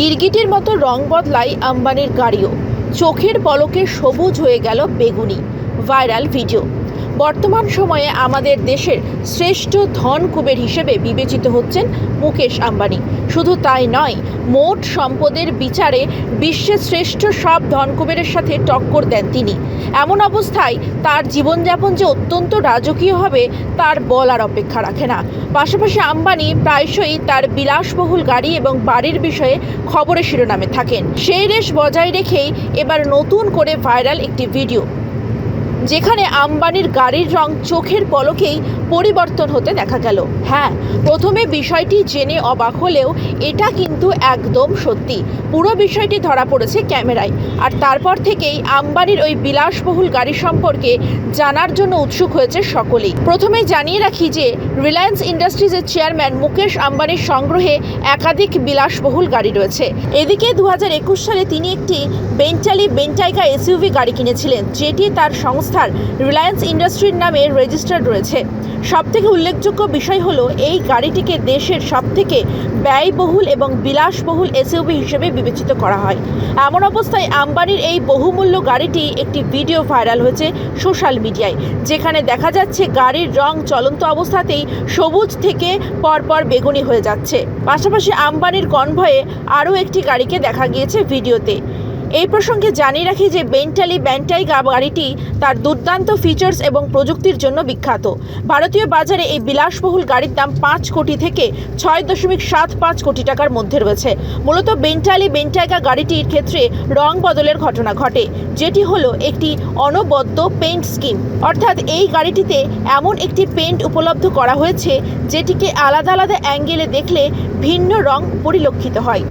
গিরগিটির মতো রং বদলায় আম্বানির গাড়িও। চোখের পলকে সবুজ হয়ে গেল বেগুনি। Viral video. বর্তমান সময়ে আমাদের দেশের শ্রেষ্ঠ ধন কুবের হিসেবে বিবেচিত হচ্ছেন মুকেশ আম্বানি। শুধু তাই নয়, মোট সম্পদের বিচারে বিশ্বের শ্রেষ্ঠ সব ধনকুবেরের সাথে টক্কর দেন তিনি। এমন অবস্থায় তার জীবনযাপন যে অত্যন্ত রাজকীয় হবে, তার বলার অপেক্ষা রাখে না। পাশাপাশি আম্বানি প্রায়শই তার বিলাসবহুল গাড়ি এবং বাড়ির বিষয়ে খবরের শিরোনামে থাকেন। সেই রেশ বজায় রেখেই এবার নতুন করে ভাইরাল একটি ভিডিও। যেখানে আম্বানির গাড়ির রং চোখের পলকেই পরিবর্তন হতে দেখা গেল। হ্যাঁ প্রথমে বিষয়টি জেনে অবাক হলেও এটা কিন্তু একদম সত্যি। পুরো বিষয়টি ধরা পড়েছে ক্যামেরায়। আর তারপর থেকেই আম্বানির ওই বিলাসবহুল গাড়ি সম্পর্কে জানার জন্য উৎসুক হয়েছে সকলেই। প্রথমে জানিয়ে রাখি যে, রিলায়েন্স ইন্ডাস্ট্রিজের চেয়ারম্যান মুকেশ আম্বানির সংগ্রহে একাধিক বিলাসবহুল গাড়ি রয়েছে। এদিকে দু হাজার একুশ সালে তিনি একটি বেন্টালি বেন্টাইকা এসইউভি গাড়ি কিনেছিলেন, যেটি তার সংস্থার রিলায়েন্স ইন্ডাস্ট্রির নামে রেজিস্টার্ড রয়েছে। সবথেকে উল্লেখযোগ্য বিষয় হলো, এই গাড়িটিকে দেশের সবথেকে ব্যয়বহুল এবং বিলাসবহুল এসইউভি হিসেবে বিবেচিত করা হয়। এমন অবস্থায় আম্বানির এই বহুমূল্য গাড়িটি একটি ভিডিও ভাইরাল হয়েছে সোশ্যাল মিডিয়ায়, যেখানে দেখা যাচ্ছে গাড়ির রং চলন্ত অবস্থাতেই সবুজ থেকে পরপর বেগুনি হয়ে যাচ্ছে। পাশাপাশি আম্বানির কনভয়ে আরও একটি গাড়িকে দেখা গিয়েছে ভিডিওতে। এই প্রসঙ্গে জানিয়ে রাখি যে বেন্টালি ব্যান্টাই গাড়িটি তার দুর্দান্ত ফিচার্স এবং প্রযুক্তির জন্য বিখ্যাত। ভারতীয় বাজারে এই বিলাসবহুল গাড়ির দাম পাঁচ কোটি থেকে ছয় দশমিক সাত পাঁচ কোটি টাকার মধ্যে রয়েছে। মূলত বেন্টালি বেন্টাইকা গাড়িটির ক্ষেত্রে রং বদলের ঘটনা ঘটে, যেটি হলো একটি অনবদ্য পেন্ট স্কিম অর্থাৎ এই গাড়িটিতে এমন একটি পেইন্ট উপলব্ধ করা হয়েছে, যেটিকে আলাদা আলাদা অ্যাঙ্গেলে দেখলে ভিন্ন রং পরিলক্ষিত হয়।